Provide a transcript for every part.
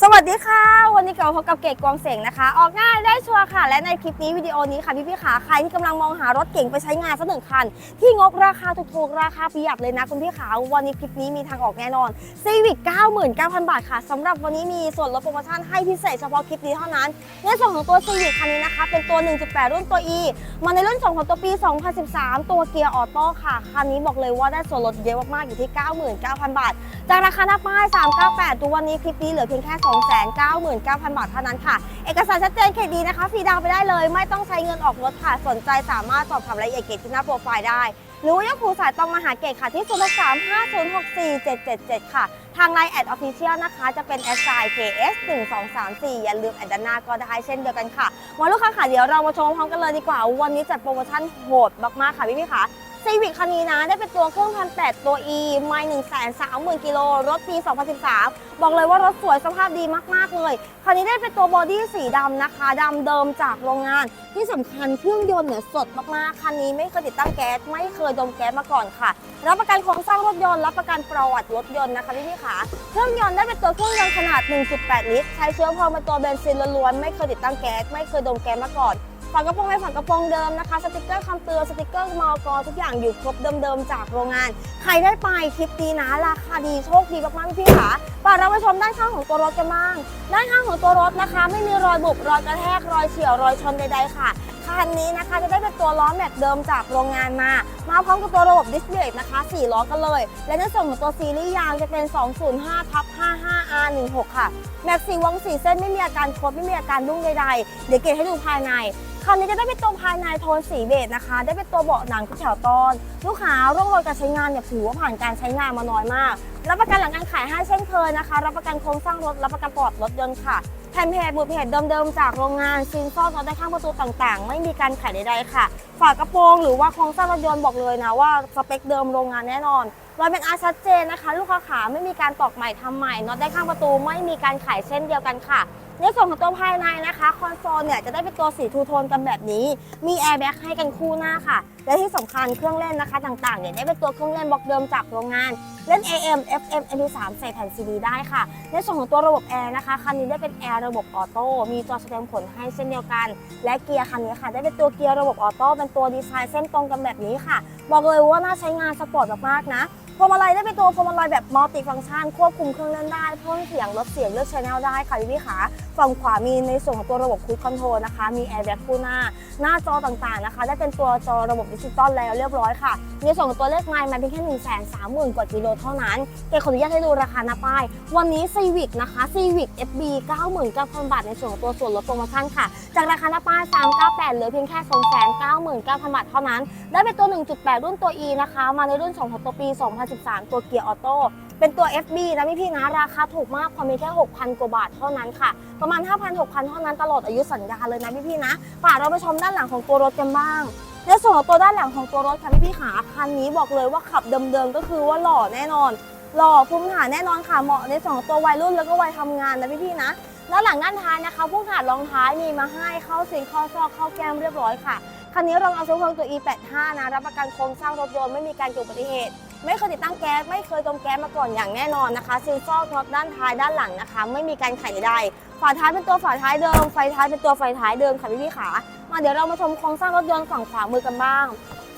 สวัสดีค่ะ วันนี้กลับมาพบกับเกดกวางเสงนะคะ ออกง่ายได้ชัวร์ค่ะ และในคลิปนี้วิดีโอนี้ค่ะพี่พี่ๆขาใครที่กำลังมองหารถเก่งไปใช้งานสักหนึ่งคัน ที่งบราคาถูกๆราคาประหยัดเลยนะคุณพี่ขาวันนี้คลิปนี้มีทางออกแน่นอน Civic 99,000 บาทค่ะสำหรับวันนี้มีส่วนลดโปรโมชั่นให้พิเศษเฉพาะคลิปนี้เท่านั้น ในส่วนของตัว Civic คันนี้นะคะ เป็นตัว 1.8 รุ่นตัว E มาในรุ่น2ของตัวปี 2013 ตัวเกียร์ออโต้ค่ะคันนี้บอกเลยว่าได้ส่วนลดเยอะมากๆอยู่ที่ 99,000 บาทจากราคาหน้าป้าย 398 ตัววันนี้คลิปนี้เหลือเพียงแค่ 299,000 บาทเท่านั้นค่ะ เอกสารชัดเจนเคดีนะคะฟรีดาวไปได้เลย ไม่ต้องใช้เงินออกรถค่ะ สนใจสามารถสอบถามรายละเอียดเกตที่หน้าโปรไฟล์ได้ หรือว่ายกหูสายตรงมาหาเกตค่ะที่ 0635064777 ค่ะ ทางไลน์แอดออฟฟิเชียลนะคะจะเป็นแอดไซน์ KS 1 2 3 4อย่าลืมแอดด้านหน้าก็ได้เช่นเดียวกันค่ะมาลูกค้าค่ะเดี๋ยวเรามาชมพร้อมกันเลยดีกว่า วันนี้จัดโปรโมชั่นโหดมากๆค่ะพี่พี่ๆค่ะ ซีวิ c คันนี้นะ ได้เป็นตัวเครื่องพันแปดตัว E ไม่หนึ่งแสนสามหมื่นกิโล รถปี 2013 บอกเลยว่ารถสวยสภาพดีมาก ๆ เลย คันนี้ได้เป็นตัวบอดี้สีดำนะคะดำเดิมจากโรงงาน ที่สำคัญเครื่องยนต์เนี่ยสดมาก ๆ คันนี้ไม่เคยติดตั้งแก๊ส ไม่เคยดมแก๊สมาก่อนค่ะ รับประกันโครงสร้างรถยนต์รับประกันประวัติรถยนต์นะคะพี่พี่ๆค่ะเครื่องยนต์ได้เป็นตัวเครื่องยนต์ขนาด 1.8 ลิตร ใช้เชื้อเพลิงเป็นตัวเบนซินล้วนๆไม่เคยติดตั้งแก๊สไม่เคยดมแก๊สมาก่อน ฝากระโปรงในฝากระโปรงเดิมนะคะ สติกเกอร์คำเตือนสติกเกอร์มอกทุกอย่างอยู่ครบเดิมๆจากโรงงาน ใครได้ไปคลิปดีนะ ราคาดีโชคดีมากๆพี่ๆค่ะป่าเราไปชมด้านข้างของตัวรถกันบ้างด้านข้างของตัวรถนะคะ ไม่มีรอยบุบรอยกระแทกรอยเฉียวรอยชนใดๆค่ะคันนี้นะคะจะได้เป็นตัวล้อแม็กเดิมจากโรงงานมา มาพร้อมกับตัวระบบดิสเบรกนะคะ 4 ล้อกันเลย และในส่วนของตัวซีรีส์ยางจะเป็น 205ทับ 55R16 ค่ะ แม็กสีวงสีเส้นไม่มีอาการโคดไม่มีอาการรุ่งใดๆ เดี๋ยวเกดให้ดูภายใน คันนี้จะได้เป็นตัวภายในโทนสีเบจนะคะ ได้เป็นตัวเบาะหนังที่แถวตอน ลูกค้าร่องรอยการใช้งานเนี่ยถือว่าผ่านการใช้งานมาน้อยมาก รับประกันหลังการขายให้เช่นเคยนะคะ รับประกันโครงสร้างรถ รับประกันปลอดรถยนต์ค่ะแผ่นเพจบุตรเพจเดิมๆจากโรงงานซินซ่อนน็อตได้ข้างประตูต่างๆ ไม่มีการขายใดๆค่ะ ฝากระโปรงหรือว่าโครงสร้างรถยนต์บอกเลยนะว่าสเปคเดิมโรงงานแน่นอนรอยเป็นอาชัดเจนนะคะ ลูกค้าขาไม่มีการตอกใหม่ทำใหม่น็อตได้ข้างประตูไม่มีการขายเช่นเดียวกันค่ะในส่วนของตัวภายในนะคะคอนโซลเนี่ยจะได้เป็นตัวสีทูโทนกันแบบนี้ มีแอร์แบ็กให้กันคู่หน้าค่ะ และที่สำคัญเครื่องเล่นนะคะต่างๆเนี่ยได้เป็นตัวเครื่องเล่นบล็อกเดิมจากโรงงาน เล่น AM FM MP3 ใส่แผ่น CD ได้ค่ะ ในส่วนของตัวระบบแอร์นะคะคันนี้ได้เป็นแอร์ระบบออโต้มีจอแสดงผลให้เช่นเดียวกัน และเกียร์คันนี้ค่ะ ได้เป็นตัวเกียร์ระบบออโต้เป็นตัวดีไซน์เส้นตรงกันแบบนี้ค่ะ บอกเลยว่าน่าใช้งานสปอร์ตมากๆนะพวงมาลัยได้เป็นตัวพวงมาลัยแบบมัลติฟังก์ชันควบคุมเครื่องเล่นได้เพิ่มเสียงลดเสียงเลือกชแนลได้ค่ะพี่พี่ขาฝั่งขวามีในส่วนของตัวระบบคูดคอนโทรลนะคะ มีแอร์แบ็กคู่หน้า หน้าจอต่างๆนะคะ ได้เป็นตัวจอระบบดิจิตอลแล้วเรียบร้อยค่ะ ในส่วนของตัวเลขไมล์มันเพียงแค่1นึ่งแสนสามหมื่นกว่ากิโลเท่านั้นเกขออนุญาตให้ดูราคาหน้าป้าย วันนี้ Civic นะคะ Civic FB 99,000 บาท ในส่วนของตัวส่วนลดโปรโมชั่นค่ะ จากราคาหน้าป้าย 398เหลือเพียงแค่299,000 บาทเท่านั้น ได้เป็นตัว 1.8 รุ่นตัว E นะคะ มาในรุ่น2ของตัวปี2013 ตัวเกียร์ออโต้เป็นตัว FB นะพี่พี่นะ ราคาถูกมากพอมีแค่ 6,000 กว่าบาทเท่านั้นค่ะ ประมาณ 5,000 6,000 เท่านั้นตลอดอายุสัญญาเลยนะพี่พี่นะป่าเราไปชมด้านหลังของตัวรถกันบ้างในส่วนของตัวด้านหลังของตัวรถค่ะพี่พี่ขาคันนี้บอกเลยว่าขับเดิมๆก็คือว่าหล่อแน่นอน หล่อภูมิฐานแน่นอนค่ะเหมาะในส่วนของตัววัยรุ่นแล้วก็วัยทำงานนะพี่พี่นะด้านหลังด้านท้ายนะคะพวกถาดรองท้ายมีมาให้เข้าสิงเข้าซอกเข้าแก้มเรียบร้อยค่ะคันนี้เราเอาเชื้อเพลิงตัว E85 นะรับประกันโครงสร้างรถยนต์ไม่มีการเกิดอุบัติเหตุ ไม่เคยติดตั้งแก๊สไม่เคยจมแก๊สมาก่อนอย่างแน่นอนนะคะซิลซอกน็อตด้านท้ายด้านหลังนะคะ ไม่มีการไขใดฝาท้ายเป็นตัวฝาท้ายเดิมไฟท้ายเป็นตัวไฟท้ายเดิมค่ะพี่พี่ๆขามาเดี๋ยวเรามาชมโครงสร้างรถยนต์ฝั่งขวามือกันบ้าง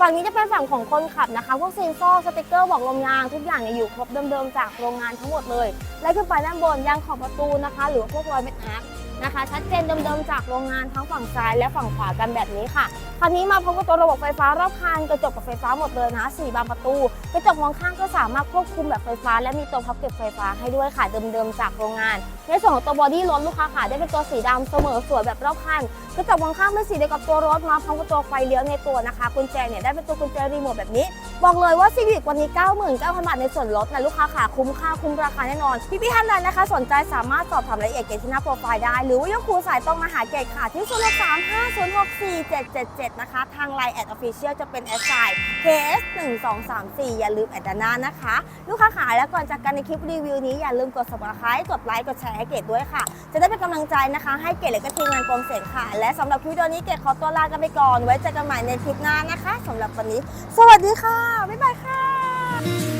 ฝั่งนี้จะเป็นฝั่งของคนขับนะคะ พวกเซ็นซอร์สติกเกอร์บอกลมยางทุกอย่างเนี่ยอยู่ครบเดิมๆจากโรงงานทั้งหมดเลย และขึ้นไปด้านบนยางขอบประตูนะคะ หรือพวกรอยเม็ดอาร์ นะคะ ชัดเจนเดิมๆจากโรงงานทั้งฝั่งซ้ายและฝั่งขวากันแบบนี้ค่ะคันนี้มาพร้อมกับตัวระบบไฟฟ้ารอบคันกระจกกับไฟฟ้าหมดเลยนะสี่บานประตูกระจกมองข้างก็สามารถควบคุมแบบไฟฟ้า และมีตัวพับเก็บไฟฟ้าให้ด้วยค่ะเดิมๆจากโรงงาน ในส่วนของตัวบอดี้รถลูกค้าค่ะได้เป็นตัวสีดำเสมอสวยแบบรอบคันกระจกมองข้างเป็นสีเดียวกับตัวรถมาพร้อมกับตัวไฟเลี้ยวในตัวนะคะกุญแจเนี่ยได้เป็นตัวกุญแจรีโมทแบบนี้ บอกเลยว่า Civic วันนี้ 99,000 บาทในส่วนลดนะลูกค้าค่ะคุ้มค่าคุ้มราคาแน่นอน พี่พี่ๆท่านใดนะคะ สนใจสามารถสอบถามรายละเอียดเกตที่หน้าโปรไฟล์ได้ หรือว่ายกคูสายตรงมาหาเกตค่ะที่ 0 3 5 0 6 4 7 7 7 นะคะ ทาง Line แอดออฟฟิเชียลจะเป็นแอดไซน์ KS 1 2 3 4อย่าลืมแอดดานหน้านะคะ ลูกค้าขาแล้วก่อนจากกันในคลิปรีวิวนี้อย่าลืมกด subscribe กดไลค์กดแชร์ให้เกตด้วยค่ะ จะได้เป็นกำลังใจนะคะ ให้เกตและก็ทีมงานกองเสียงค่ะ และสำหรับคลิปวิดีโอนี้เกตขอตัวลากันไปก่อน ไว้เจอกันใหม่ในคลิปหน้านะคะสำหรับวันนี้ สวัสดีค่ะบ๊ายบายค่ะ